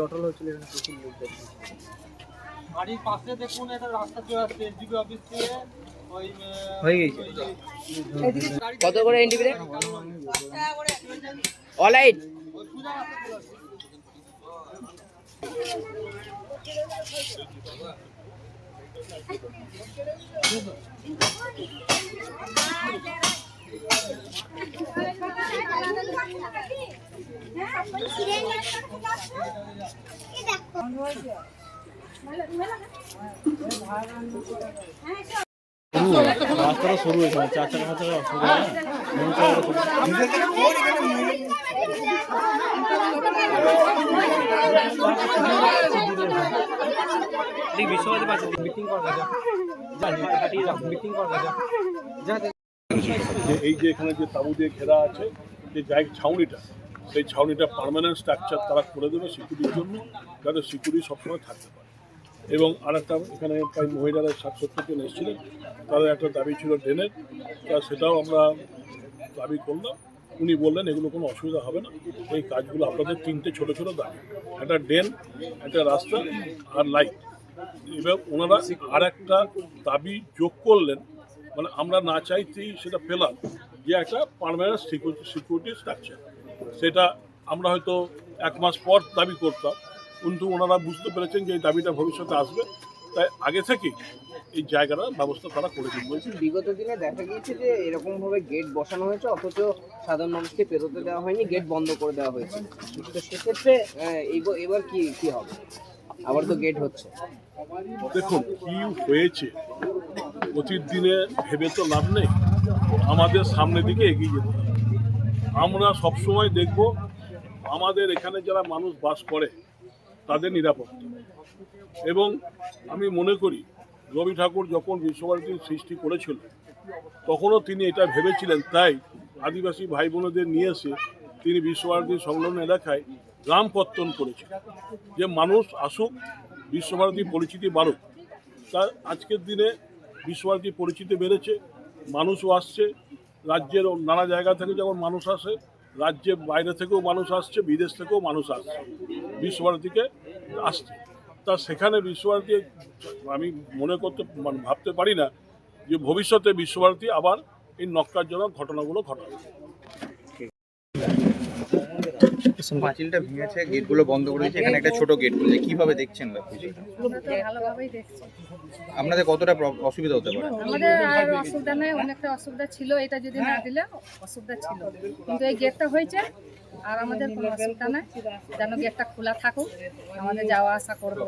জটল হচ্ছিল এখানে প্রচুর লোক দেখছি। বাড়ির পাশে দেখুন একটা রাস্তা চলে আসছে এসডিপি অফিস থেকে হয়ে গেছে। কত করে অলাইট ওই সোজা রাস্তা চলে আসছে। রাস্তাটা শুরু হয়েছে চার চাকা চাকা মন চাকা বিশ্ববাদী পাশে মিটিং করা যা মিটিং যা এই যে এখানে যে তাঁবু দিয়ে ঘেরা আছে যে জায়গ ছাউনিটা সেই ছাউনিটা পার্মানেন্ট স্ট্রাকচার তারা করে দেবে সিকিউরিটির জন্য, যাতে সিকিউরিটি সবসময় থাকতে পারে। এবং আর একটা এখানে প্রায় মহিলারা ষাট সত্তর জন এসেছিলেন, তাদের একটা দাবি ছিল ড্রেনের তা সেটাও আমরা দাবি করলাম। উনি বললেন, এগুলো কোনো অসুবিধা হবে না। এই কাজগুলো আপনাদের তিনটে ছোট ছোট দাবি। একটা ড্রেন, একটা রাস্তা আর লাইট এবার ওনারা আর একটা দাবি যোগ করলেন মানে আমরা না চাইতেই সেটা পেলাম, যে একটা পারমানেন্ট সিকিউরিটি স্ট্রাকচার সেটা আমরা হয়তো এক মাস পর দাবি করতাম। কিন্তু ওনারা বুঝতে পেরেছেন যে এই দাবিটা ভবিষ্যতে আসবে। তাই আগে থেকেই এই জায়গাটার ব্যবস্থা তারা করে দিন। বলছি বিগত দিনে দেখা গিয়েছে যে এরকমভাবে গেট বসানো হয়েছে অথচ সাধারণ মানুষকে পেরোতে দেওয়া হয়নি গেট বন্ধ করে দেওয়া হয়েছে। তো সেক্ষেত্রে এবার কি কি হবে? আবার তো গেট হচ্ছে। দেখুন কি হয়েছে? অতীত দিনে ভেবে তো লাভ নেই। আমাদের সামনের দিকে এগিয়ে যেতে হবে। আমরা সবসময় দেখব আমাদের এখানে যারা মানুষ বাস করে, তাদের নিরাপত্তা। এবং আমি মনে করি, রবি ঠাকুর যখন বিশ্বভারতীর সৃষ্টি করেছিল, তখনও তিনি এটা ভেবেছিলেন। তাই আদিবাসী ভাই বোনেদের নিয়ে এসে তিনি বিশ্বভারতীর সংলগ্ন এলাকায় গ্রাম পত্তন করেছিলেন যে মানুষ আসুক বিশ্বভারতী পরিচিতি বাড়ুক তা আজকের দিনে বিশ্বভারতী পরিচিতি বেড়েছে, মানুষও আসছে রাজ্যের নানা জায়গা থেকে যখন মানুষ আসে, রাজ্যের বাইরে থেকেও মানুষ আসছে, বিদেশ থেকেও মানুষ আসছে, বিশ্বভারতীকে আসছে। তা সেখানে বিশ্বভারতী আমি মনে করতে মানে ভাবতে পারি না যে ভবিষ্যতে বিশ্বভারতী আবার এই নক্কারজনক ঘটনাগুলো ঘটাবে। পাঁচিলটা ভেঙেছে গেটগুলো বন্ধ করে দিয়েছে এখানে একটা ছোট গেট করেছে কীভাবে দেখছেন আপনাদের কতটা অসুবিধা হতে পারে? আমাদের আর অসুবিধা নেই অনেকটা অসুবিধা ছিল এটা যদি না দিলে অসুবিধা ছিল। কিন্তু এই গেটটা হয়েছে আর আমাদের কোনো অসুবিধা নেই। যেন গেটটা খোলা থাকুক আমাদের যাওয়া আসা করব।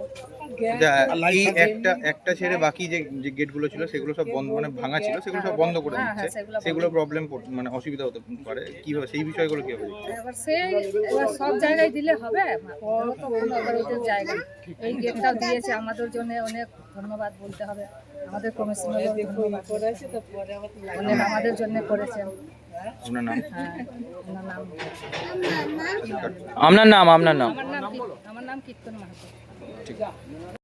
এই একটা একটা ছেড়ে বাকি যে যে গেটগুলো ছিল সেগুলো সব বন্ধ মানে ভাঙা ছিল সেগুলো সব বন্ধ করে হ্যাঁ, দিচ্ছে। হ্যাঁ, সেগুলো প্রবলেম মানে অসুবিধা হতে পারে। কীভাবে সেই বিষয়গুলো কীভাবে? এবার এবার সব জায়গায় দিলে হবে? ওরও তো কোনো এবার ওদের জায়গা এই গেটটাও দিয়েছে আমাদের জন্য অনেক ধন্যবাদ বলতে হবে। আমাদের কমিশনার অনেক আমাদের জন্য করেছেন আপনার নাম? হ্যাঁ আপনার নাম? আপনার নাম আমার নাম কীর্ত- আমার নাম কীর্তন মাহাতো।